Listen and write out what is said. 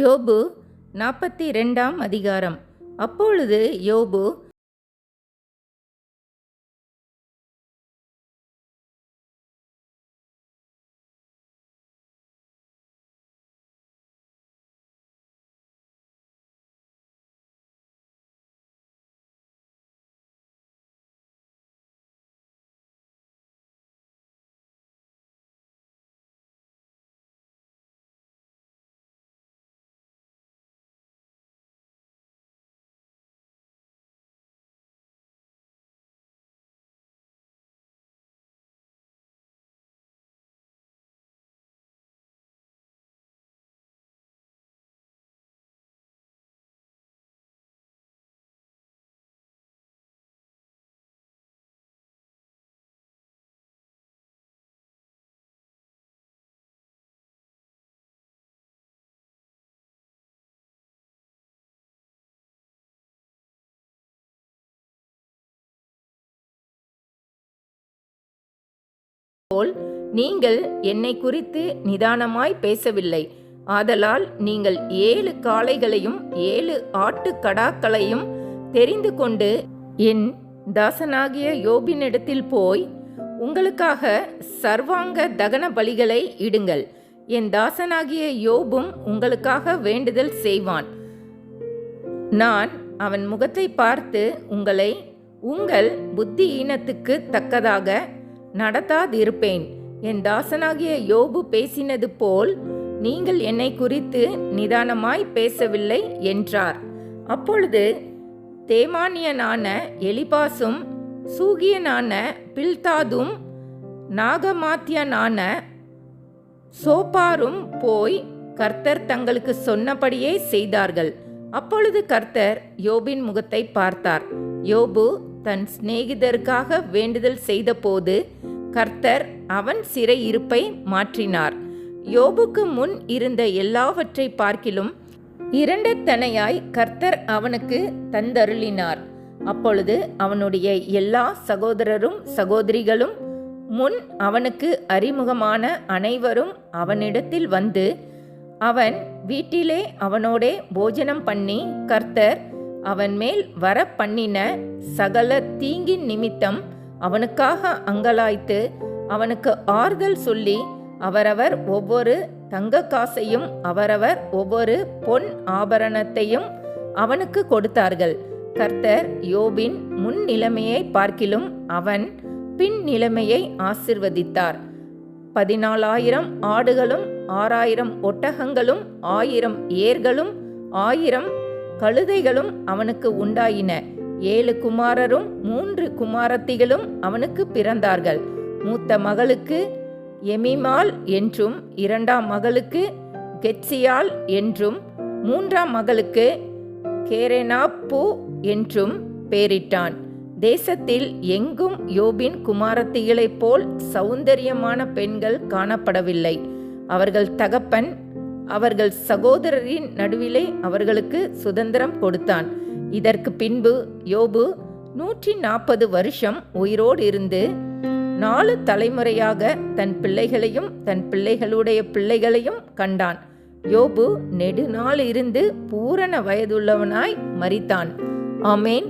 யோபு நாற்பத்தி ரெண்டாம் அதிகாரம். அப்பொழுது யோபு போல் நீங்கள் என்னை குறித்து நிதானமாய் பேசவில்லை. ஆதலால் நீங்கள் ஏழு காளைகளையும் ஏழு ஆட்டுக்கடாக்களையும் தெரிந்து கொண்டு என் தாசனாகிய யோபினிடத்தில் போய் உங்களுக்காக சர்வாங்க தகன பலிகளை இடுங்கள். என் தாசனாகிய யோபும் உங்களுக்காக வேண்டுதல் செய்வான். நான் அவன் முகத்தை பார்த்து உங்களை உங்கள் புத்தியீனத்துக்கு தக்கதாக நடத்தாதிருப்பேன். என் தாசனாகிய யோபு பேசினது போல் நீங்கள் என்னை குறித்து நிதானமாய் பேசவில்லை என்றார். அப்பொழுது தேமானியனான எலிபாசும் சூகியனான பில்தாதும் நாகமாத்தியனான சோப்பாரும் போய் கர்த்தர் தங்களுக்கு சொன்னபடியே செய்தார்கள். அப்பொழுது கர்த்தர் யோபின் முகத்தை பார்த்தார். யோபு தன் சிநேகிதருக்காக வேண்டுதல் செய்தபோது கர்த்தர் அவன் சிறை இருப்பை மாற்றினார். யோபுக்கு முன் இருந்த எல்லாவற்றை பார்க்கிலும் இரண்டத்தனையாய் கர்த்தர் அவனுக்கு தந்தருளினார். அப்பொழுது அவனுடைய எல்லா சகோதரரும் சகோதரிகளும் முன் அவனுக்கு அறிமுகமான அனைவரும் அவனிடத்தில் வந்து அவன் வீட்டிலே அவனோடே போஜனம் பண்ணி கர்த்தர் அவன் மேல் வர பண்ணின சகல தீங்கின் நிமித்தம் அவனுக்காக அங்கலாய்த்து அவனுக்கு ஆறுதல் சொல்லி அவரவர் ஒவ்வொரு தங்க காசையும் அவரவர் ஒவ்வொரு பொன் ஆபரணத்தையும் அவனுக்கு கொடுத்தார்கள். கர்த்தர் யோபின் முன் நிலைமையை பார்க்கிலும் அவன் பின் நிலைமையை ஆசிர்வதித்தார். பதினாலாயிரம் ஆடுகளும் ஆறாயிரம் ஒட்டகங்களும் ஆயிரம் ஏர்களும் ஆயிரம் கழுதைகளும் அவனுக்கு உண்டாயின. ஏழு குமாரரும் மூன்று குமாரத்திகளும் அவனுக்கு பிறந்தார்கள். மூத்த மகளுக்கு எமிமால் என்றும் இரண்டாம் மகளுக்கு கெட்சியால் என்றும் மூன்றாம் மகளுக்கு கேரெனாப்பு என்றும் பெயரிட்டான். தேசத்தில் எங்கும் யோபின் குமாரத்திகளைப் போல் சௌந்தரியமான பெண்கள் காணப்படவில்லை. அவர்கள் தகப்பன் அவர்கள் சகோதரரின் நடுவிலே அவர்களுக்கு சுதந்திரம் கொடுத்தான். இதற்கு பின்பு யோபு நூற்றி நாற்பது வருஷம் உயிரோடு இருந்து நாலு தலைமுறையாக தன் பிள்ளைகளையும் தன் பிள்ளைகளுடைய பிள்ளைகளையும் கண்டான். யோபு நெடுநாள் இருந்து பூரண வயதுள்ளவனாய் மறித்தான் ஆமேன்.